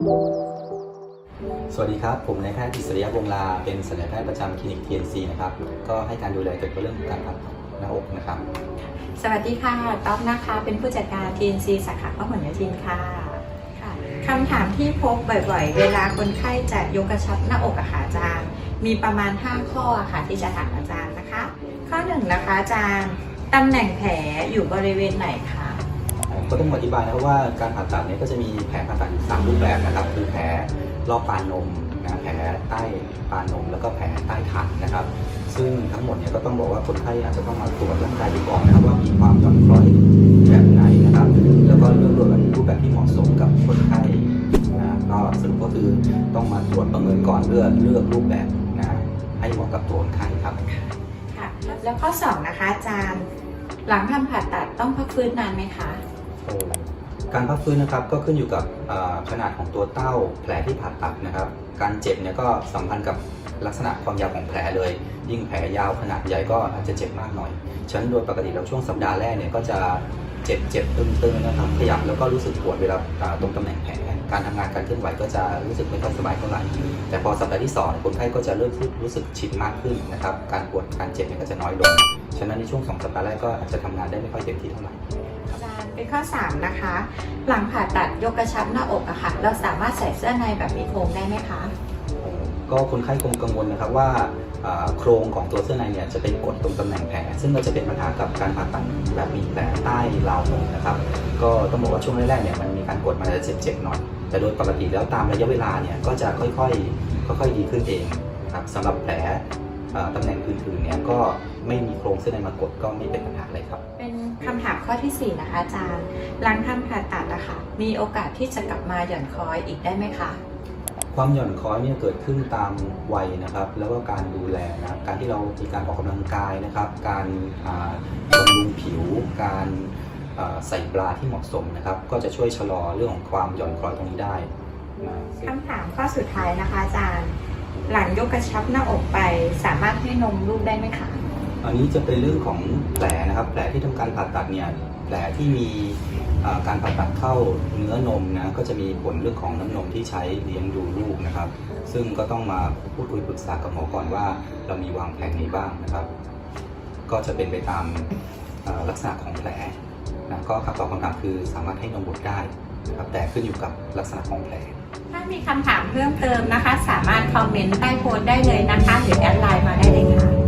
สวัสดีครับ ผมนายแพทย์อิสริยะวงศ์ลา เป็นศัลยแพทย์ประจำคลินิก TNC นะครับ ก็ให้การดูแลเกี่ยวกับเรื่องของการผ่าตัดหน้าอกนะครับ สวัสดีค่ะต๊อบนะคะ เป็นผู้จัดการ TNC สาขาพหลโยธินค่ะค่ะคำถามที่พบบ่อยๆ เวลาคนไข้จะยกกระชับหน้าอกอะค่ะอาจารย์ มีประมาณ 5 ข้อค่ะที่จะถามอาจารย์นะคะ ข้อหนึ่งนะคะอาจารย์ตำแหน่งแผลอยู่บริเวณไหนคะ ก็ต้องอธิบายนะครับว่าการผ่าตัดเนี่ยก็จะมีแผลผ่าตัดอยู่สามรูปแบบนะครับ คือแผลรอบปานนมนะแผลใต้ปานนม แล้วก็แผลใต้ฐานนะครับ ซึ่งทั้งหมดเนี่ยก็ต้องบอกว่าคนไข้อาจจะต้องมาตรวจร่างกายดูก่อนนะครับว่ามีความหย่อนคล้อยแบบไหนนะครับ แล้วก็เลือกรูปแบบรูปแบบที่เหมาะสมกับคนไข้นะก็สรุปก็คือต้องมาตรวจประเมินก่อนเพื่อเลือกรูปแบบนะให้เหมาะกับตัวคนไข้ครับค่ะแล้วข้อสองนะคะอาจารย์หลังทำผ่าตัดต้องพักฟื้นนานไหมคะ การพักฟื้นนะครับก็ขึ้นอยู่กับขนาดของตัวเต้าแผลที่ผ่าตัดนะครับ การเจ็บเนี่ยก็สัมพันธ์กับลักษณะความยาวของแผลเลย ยิ่งแผลยาวขนาดใหญ่ก็อาจจะเจ็บมากหน่อยฉะนั้นโดยปกติแล้วช่วงสัปดาห์แรกเนี่ยก็จะเจ็บเจ็บตึงๆนะครับขยับแล้วก็รู้สึกปวดเวลาตรงตำแหน่งแผลการทำงานการเคลื่อนไหวก็จะรู้สึกไม่ค่อยสบายเท่าไหร่แต่พอสัปดาห์ที่สองคนไข้ก็จะเริ่มรู้สึกชินมากขึ้นนะครับการปวดการเจ็บเนี่ยก็จะน้อยลง ฉะนั้นในช่วงสองสัปดาห์แรกก็อาจจะทำงานได้ไม่ค่อยเต็มที่เท่าไหร่ เป็นข้อ 3 นะคะ หลังผ่าตัดยกกระชับหน้าอกอะค่ะ เราสามารถใส่เสื้อในแบบมีโครงได้ไหมคะ ก็คนไข้คงกังวลนะครับว่าอ่าโครงของตัวเสื้อในเนี่ยจะไปกดตรงตำแหน่งแผลซึ่งก็จะเป็นปัญหากับการผ่าตัดแบบมีแผลใต้ราวนมนะครับ ก็ต้องบอกว่าช่วงแรกๆเนี่ยมันมีการกดมันจะเจ็บๆหน่อย แต่โดยปกติแล้วตามระยะเวลาเนี่ยก็จะค่อยๆค่อยๆดีขึ้นเองนะครับสำหรับแผล ตำแหน่งอื่นๆเนี่ยก็ไม่มีโครงเสื้อในมากดก็ไม่เป็นปัญหาอะไรครับ เป็นคำถามข้อทีสี่ 4 นะคะอาจารย์ หลังทำผ่าตัดอะค่ะ มีโอกาสที่จะกลับมาหย่อนคล้อยอีกได้ไหมคะ ความหย่อนคล้อยเนี่ยเกิดขึ้นตามวัยนะครับ แล้วก็การดูแลนะครับการที่เรามีการออกกำลังกายนะครับ การอ่าบำรุงผิว การอ่าใส่บราที่เหมาะสมนะครับ ก็จะช่วยชะลอเรื่องของความหย่อนคล้อยตรงนี้ได้นะซึ่งคำถามข้อสุดท้ายนะคะอาจารย์ หลังยกกระชับหน้าอกไป สามารถให้นมลูกได้ไหมคะอันนี้จะเป็นเรื่องของแผลนะครับ แผลที่ทำการผ่าตัดเนี่ยแผลที่มีอ่าการผ่าตัดเข้าเนื้อนมนะก็จะมีผลเรื่องของน้ำนมที่ใช้เลี้ยงดูลูกนะครับ ซึ่งก็ต้องมาพูดคุยปรึกษากับหมอก่อนว่า เรามีวางแผนนี้บ้างนะครับ ก็จะเป็นไปตามเอ่อลักษณะของแผลนะก็คำตอบคำถามคือสามารถให้นมบุตรได้นะครับแต่ขึ้นอยู่กับลักษณะของแผลถ้ามีคำถามเพิ่มเติมนะคะ สามารถ คอมเมนต์ใต้โพสต์ได้เลยนะคะ หรือแอดไลน์มาได้เลยค่ะ